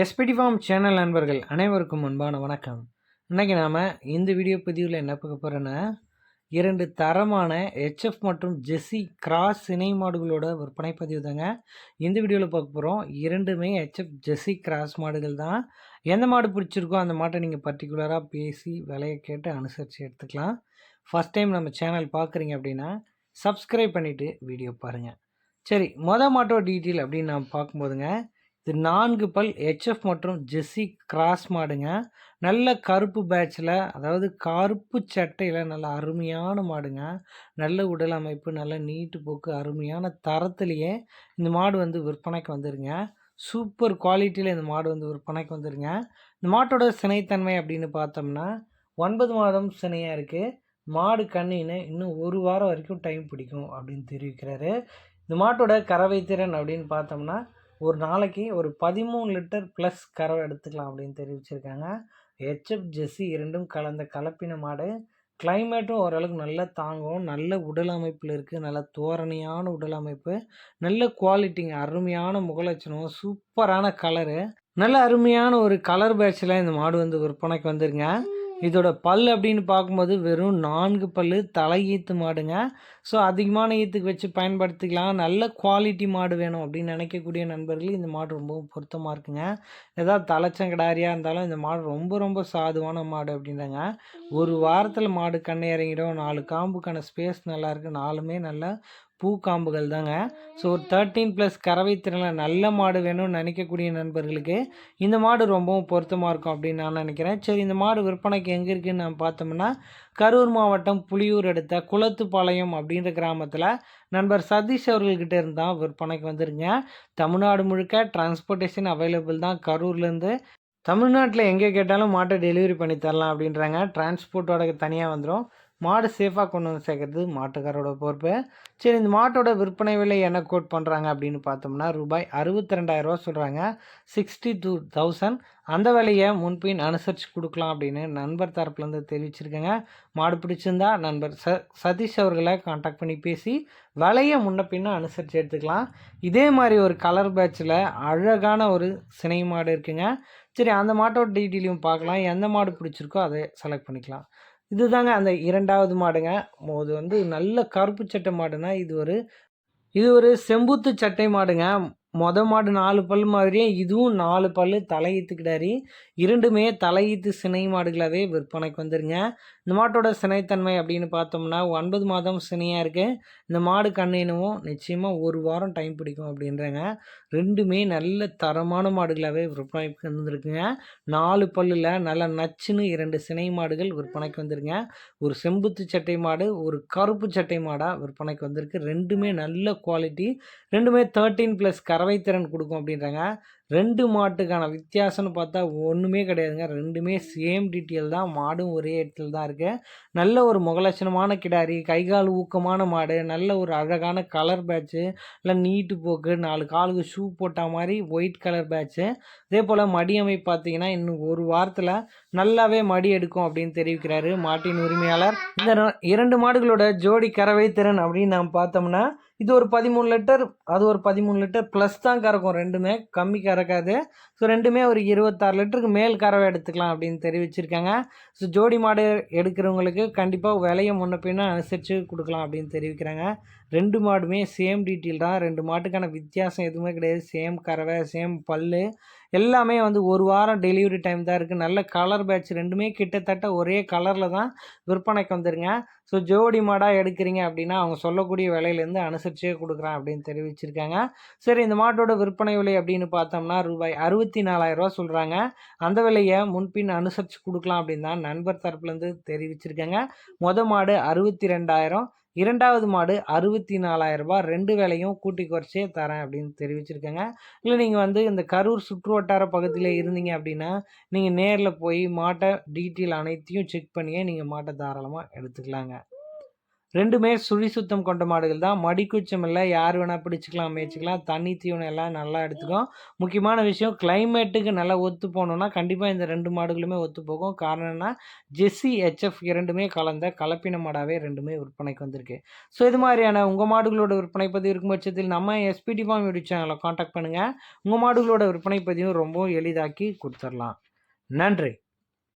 SPD form channel நண்பர்கள் அனைவருக்கும் அன்பான வணக்கம். இன்றைக்கி நாம் இந்த வீடியோ பதிவில் என்ன பார்க்க போகிறோன்னா இரண்டு தரமான ஹெச்எஃப் மற்றும் ஜெஸ்ஸி கிராஸ் இணை மாடுகளோட விற்பனை பதிவு தாங்க. இந்த வீடியோவில் பார்க்க போகிறோம் இரண்டுமே ஹெச்எஃப் ஜெஸ்ஸி கிராஸ் மாடுகள் தான். எந்த மாடு பிடிச்சிருக்கோ அந்த மாட்டை நீங்கள் பர்டிகுலராக பேசி விலையை கேட்டு அனுசரித்து எடுத்துக்கலாம். ஃபஸ்ட் டைம் நம்ம சேனல் பார்க்குறீங்க அப்படின்னா சப்ஸ்கிரைப் பண்ணிவிட்டு வீடியோ பாருங்கள் சரி மொதல் மாட்டோட டீட்டெயில் அப்படின்னு நான் பார்க்கும்போதுங்க இது நான்கு பல் ஹெச்எஃப் மற்றும் ஜெஸ்ஸி கிராஸ் மாடுங்க. நல்ல கருப்பு பேட்சில் அதாவது கருப்பு சட்டையில் நல்ல அருமையான மாடுங்க. நல்ல உடல் அமைப்பு நல்ல நீட்டு போக்கு அருமையான தரத்துலேயே இந்த மாடு வந்து விற்பனைக்கு வந்துருங்க. சூப்பர் குவாலிட்டியில் இந்த மாடு வந்து விற்பனைக்கு வந்துருங்க. இந்த மாட்டோட சினைத்தன்மை அப்படின்னு பார்த்தோம்னா ஒன்பது மாதம் சினையாக இருக்குது மாடு கண்ணின்னு இன்னும் ஒரு வாரம் வரைக்கும் டைம் பிடிக்கும் அப்படின்னு தெரிவிக்கிறாரு. இந்த மாட்டோட கறவை திறன் அப்படின்னு பார்த்தோம்னா ஒரு நாளைக்கு ஒரு பதிமூணு லிட்டர் ப்ளஸ் கறவை எடுத்துக்கலாம் அப்படின்னு தெரிவிச்சிருக்காங்க. ஹெச்எஃப் ஜெஸ்ஸி இரண்டும் கலந்த கலப்பின மாடு. கிளைமேட்டும் ஓரளவுக்கு நல்லா தாங்கும். நல்ல உடல் அமைப்பில் இருக்குது நல்ல தோரணையான உடல் அமைப்பு. நல்ல குவாலிட்டிங்க அருமையான முகலட்சணம். சூப்பரான கலரு நல்ல அருமையான ஒரு கலர் பேட்சில் இந்த மாடு வந்து விற்பனைக்கு வந்துருங்க இதோட பல் அப்படின்னு பார்க்கும்போது வெறும் நான்கு பல் தலை ஈத்து மாடுங்க. ஸோ அதிகமான ஈத்துக்கு வச்சு பயன்படுத்திக்கலாம். நல்ல குவாலிட்டி மாடு வேணும் அப்படின்னு நினைக்கக்கூடிய நண்பர்கள் இந்த மாடு ரொம்பவும் பொருத்தமாக இருக்குங்க. ஏதாவது தலைச்சங்கடாரியாக இருந்தாலும் இந்த மாடு ரொம்ப ரொம்ப சாதுவான மாடு அப்படின்றாங்க ஒரு வாரத்தில் மாடு கண்ணை இறங்கிடும். நாலு காம்புக்கான ஸ்பேஸ் நல்லாயிருக்கு நாலுமே நல்லா பூக்காம்புகள் தாங்க. ஸோ ஒரு தேர்ட்டீன் ப்ளஸ் கறவை திறனில் நல்ல மாடு வேணும்னு நினைக்கக்கூடிய நண்பர்களுக்கு இந்த மாடு ரொம்பவும் பொருத்தமாக இருக்கும் அப்படின்னு நான் நினைக்கிறேன். சரி இந்த மாடு விற்பனைக்கு எங்கே இருக்குதுன்னு நான் பார்த்தோம்னா கரூர் மாவட்டம் புளியூர் அடுத்த குளத்துப்பாளையம் அப்படின்ற கிராமத்தில் நண்பர் சதீஷ் அவர்கள்கிட்ட இருந்தால் விற்பனைக்கு வந்துருங்க. தமிழ்நாடு முழுக்க டிரான்ஸ்போர்ட்டேஷன் அவைலபிள் தான் கரூர்லேருந்து தமிழ்நாட்டில் எங்கே கேட்டாலும் மாட்டை டெலிவரி பண்ணி தரலாம் அப்படின்றாங்க. டிரான்ஸ்போர்ட்டோட தனியாக வந்துடும் மாடு சேஃபாக கொண்டு வந்து சேர்க்கறது மாட்டுக்காரோட பொறுப்பு. சரி இந்த மாட்டோட விற்பனை விலை என்ன கோட் பண்ணுறாங்க அப்படின்னு பார்த்தோம்னா ரூபாய் அறுபத்தி ரெண்டாயிரரூவா சொல்கிறாங்க சிக்ஸ்டி டூ தௌசண்ட் அந்த விலையை முன்பின் அனுசரித்து கொடுக்கலாம் அப்படின்னு நண்பர் தரப்புலேருந்து தெரிவிச்சிருக்கேங்க. மாடு பிடிச்சிருந்தா நண்பர் ச சதீஷ் அவர்களை காண்டாக்ட் பண்ணி பேசி விலையை முன்ன பின்ன அனுசரித்து எடுத்துக்கலாம். இதே மாதிரி ஒரு கலர் பேட்சில் அழகான ஒரு சினை மாடு இருக்குங்க. சரி அந்த மாட்டோட டீட்டெயிலையும் பார்க்கலாம். எந்த மாடு பிடிச்சிருக்கோ அதை செலக்ட் பண்ணிக்கலாம். இதுதாங்க அந்த இரண்டாவது மாடுங்க. இது வந்து நல்ல கருப்பு சட்டை மாடுனா இது ஒரு இது ஒரு செம்புத்து சட்டை மாடுங்க. மொத மாடு நாலு பல் மாதிரியே இதுவும் நாலு பல் தலையீத்துக்கிடாரி. இரண்டுமே தலையீத்து சினை மாடுகளாகவே விற்பனைக்கு வந்துருங்க. இந்த மாட்டோட சினைத்தன்மை அப்படின்னு பார்த்தோம்னா ஒன்பது மாதம் சினையாக இருக்குது இந்த மாடு கண்ணினவும் நிச்சயமாக ஒரு வாரம் டைம் பிடிக்கும் அப்படின்றாங்க. ரெண்டுமே நல்ல தரமான மாடுகளாகவே விற்பனைக்கு வந்துருக்குங்க. நாலு பல்லில் நல்ல நச்சுன்னு இரண்டு சினை மாடுகள் விற்பனைக்கு வந்துருங்க ஒரு செம்புத்து சட்டை மாடு ஒரு கருப்பு சட்டை மாடாக விற்பனைக்கு வந்திருக்கு. ரெண்டுமே நல்ல குவாலிட்டி ரெண்டுமே தேர்ட்டீன் ப்ளஸ் கறவை திறன் கொடுக்கும் அப்படின்றாங்க. ரெண்டு மாட்டுக்கான வித்தியாசம்னு பார்த்தா ஒன்றுமே கிடையாதுங்க. ரெண்டுமே சேம் டீட்டெயில் தான். மாடும் ஒரே இடத்துல தான் இருக்குது நல்ல ஒரு முகலட்சணமான கிடாரி கைகால் ஊக்கமான மாடு நல்ல ஒரு அழகான கலர் பேட்ச்சு இல்லை நீட்டு போக்கு நாலு காலுக்கு ஷூ போட்ட மாதிரி ஒயிட் கலர் பேட்ச்சு அதே போல் மடி பார்த்தீங்கன்னா இன்னும் ஒரு வாரத்தில் நல்லாவே மடி எடுக்கும் அப்படின்னு தெரிவிக்கிறாரு மாட்டின் உரிமையாளர். இந்த இரண்டு மாடுகளோட ஜோடி கறவை திறன் அப்படின்னு நாம் பார்த்தோம்னா இது ஒரு பதிமூணு லிட்டர் அது ஒரு பதிமூணு லிட்டர் ப்ளஸ் தான் கறக்கும். ரெண்டுமே கம்மி இருக்காது ஸோ ரெண்டுமே ஒரு இருபத்தாறு லிட்டருக்கு மேல் கறவை எடுத்துக்கலாம் அப்படின்னு தெரிவிச்சிருக்காங்க. ஸோ ஜோடி மாடு எடுக்கிறவங்களுக்கு கண்டிப்பாக விலையை முன்ன பின்ன அனுசரித்து கொடுக்கலாம் அப்படின்னு தெரிவிக்கிறாங்க. ரெண்டு மாடுமே சேம் டீட்டெயில் தான். ரெண்டு மாட்டுக்கான வித்தியாசம் எதுவுமே கிடையாது. சேம் கறவை சேம் பல் எல்லாமே வந்து ஒரு வாரம் டெலிவரி டைம் தான் இருக்குது நல்ல கலர் பேட்ச் ரெண்டுமே கிட்டத்தட்ட ஒரே கலரில் தான் விற்பனைக்கு வந்துருங்க. ஸோ ஜோடி மாடாக எடுக்கிறீங்க அப்படின்னா அவங்க சொல்லக்கூடிய விலையிலேருந்து அனுசரிச்சே கொடுக்குறேன் அப்படின்னு தெரிவிச்சிருக்காங்க. சரி இந்த மாட்டோட விற்பனை விலை அப்படின்னு பார்த்தோம்னா ரூபாய் அறுபத்தி நாலாயிரரூவா சொல்கிறாங்க அந்த விலையை முன்பின் அனுசரித்து கொடுக்கலாம் அப்படின்னு தான் நண்பர் தரப்புலேருந்து தெரிவிச்சிருக்காங்க. மொத மாடு அறுபத்தி ரெண்டாயிரம். இரண்டாவது மாடு அறுபத்தி நாலாயிரரூபா ரெண்டு வேலையும் கூட்டி குறைச்சே தரேன் அப்படின்னு தெரிவிச்சிருக்கேங்க. இல்லை நீங்கள் வந்து இந்த கரூர் சுற்று வட்டார பகுதியில் இருந்தீங்க அப்படின்னா நீங்கள் நேரில் போய் மாட்டை டீட்டெயில் அனைத்தையும் செக் பண்ணியே நீங்கள் மாட்டை தாராளமாக எடுத்துக்கலாங்க. ரெண்டுமே சுழி சுத்தம் கொண்ட மாடுகள் தான். மடிக்குச்சம் இல்லை. யார் வேணால் பிடிச்சிக்கலாம் மேய்ச்சிக்கலாம் தண்ணி தீவனம் எல்லாம் நல்லா எடுத்துக்கும். முக்கியமான விஷயம் கிளைமேட்டுக்கு நல்லா ஒத்து போனோம்னா கண்டிப்பாக இந்த ரெண்டு மாடுகளுமே ஒத்து போகும். காரணம்னா ஜெஸ்ஸி ஹெச்எஃப் இரண்டுமே கலந்த கலப்பின மாடாகவே ரெண்டுமே விற்பனைக்கு வந்திருக்கு. ஸோ இது மாதிரியான உங்கள் மாடுகளோட விற்பனை பதிவு இருக்கும் பட்சத்தில் நம்ம எஸ்பிடி ஃபார்ம் யூடியூப் சேனலை காண்டாக்ட் பண்ணுங்கள் உங்கள் மாடுகளோட விற்பனை பதிவும் ரொம்ப எளிதாக்கி கொடுத்துடலாம். நன்றி.